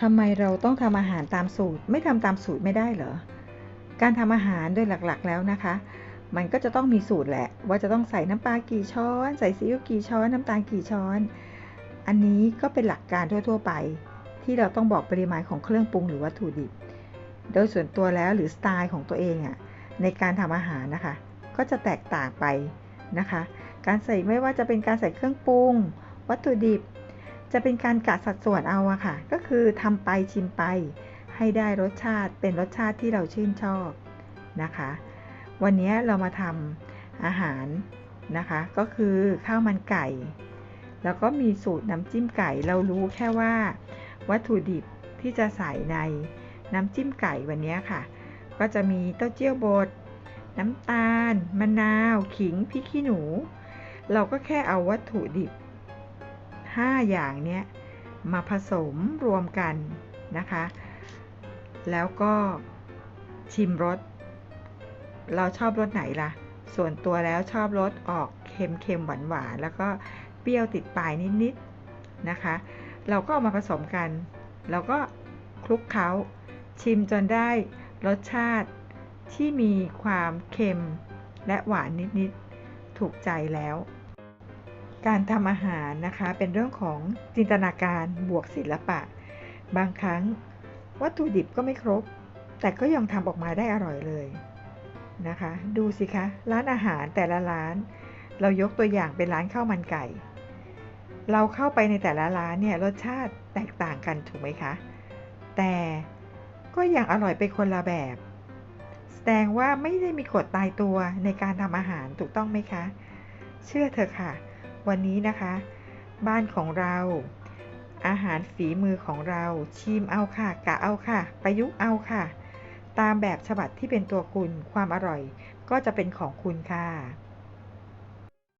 ทำไมเราต้องทำอาหารตามสูตร ไม่ทำตามสูตรไม่ได้เหรอ การทำอาหารโดยหลักๆ แล้วนะคะ มันก็จะต้องมีสูตรแหละ ว่าจะต้องใส่น้ำปลากี่ช้อน ใส่ซีอิ๊วกี่ช้อน น้ำตาลกี่ช้อน อันนี้ก็เป็นหลักการทั่ว ๆ ไป ที่เราต้องบอกปริมาณของเครื่องปรุงหรือวัตถุดิบ โดยส่วนตัวแล้วหรือสไตล์ของตัวเองอะ่ะในการทำอาหารนะคะ ก็จะแตกต่างไปนะคะ การใส่ไม่ว่าจะเป็นการใส่เครื่องปรุง วัตถุดิบ จะเป็นการกะสัดส่วนเอาอะค่ะ ก็คือทำไปชิมไป ให้ได้รสชาติเป็นรสชาติที่เราชื่นชอบนะคะ วันนี้เรามาทำอาหารนะคะ ก็คือข้าวมันไก่ แล้วก็มีสูตรน้ำจิ้มไก่ เรารู้แค่ว่าวัตถุดิบที่จะใส่ในน้ำจิ้มไก่วันนี้ค่ะ ก็จะมีเต้าเจี้ยวบด น้ำตาล มะนาว ขิง พริกขี้หนู เราก็แค่เอาวัตถุดิบ 5 อย่างเนี้ยมาผสมรวมกันนะคะ แล้วก็ชิมรส เราชอบรสไหนล่ะ ส่วนตัวแล้วชอบรสออกเค็มๆหวานๆแล้วก็เปรี้ยวติดปลายนิดๆนะคะ เราก็เอามาผสมกัน เราก็คลุกเคล้าชิมจนได้รสชาติที่มีความเค็มและหวานนิดๆถูกใจแล้ว การทำอาหารนะคะเป็นเรื่องของจินตนาการบวกศิลปะ บางครั้งวัตถุดิบก็ไม่ครบ แต่ก็ยังทำออกมาได้อร่อยเลยนะคะ ดูสิคะ ร้านอาหารแต่ละร้าน เรายกตัวอย่างเป็นร้านข้าวมันไก่ เราเข้าไปในแต่ละร้านเนี่ยรสชาติแตกต่างกันถูกไหมคะ แต่ก็ยังอร่อยไปคนละแบบ แสดงว่าไม่ได้มีกฎตายตัวในการทำอาหารถูกต้องไหมคะ เชื่อเถอะค่ะ วันนี้นะคะ บ้านของเรา อาหารฝีมือของเราชิมเอาค่ะ กะเอาค่ะ ประยุกต์เอาค่ะ ตามแบบฉบับที่เป็นตัวคุณความอร่อยก็จะเป็นของคุณค่ะ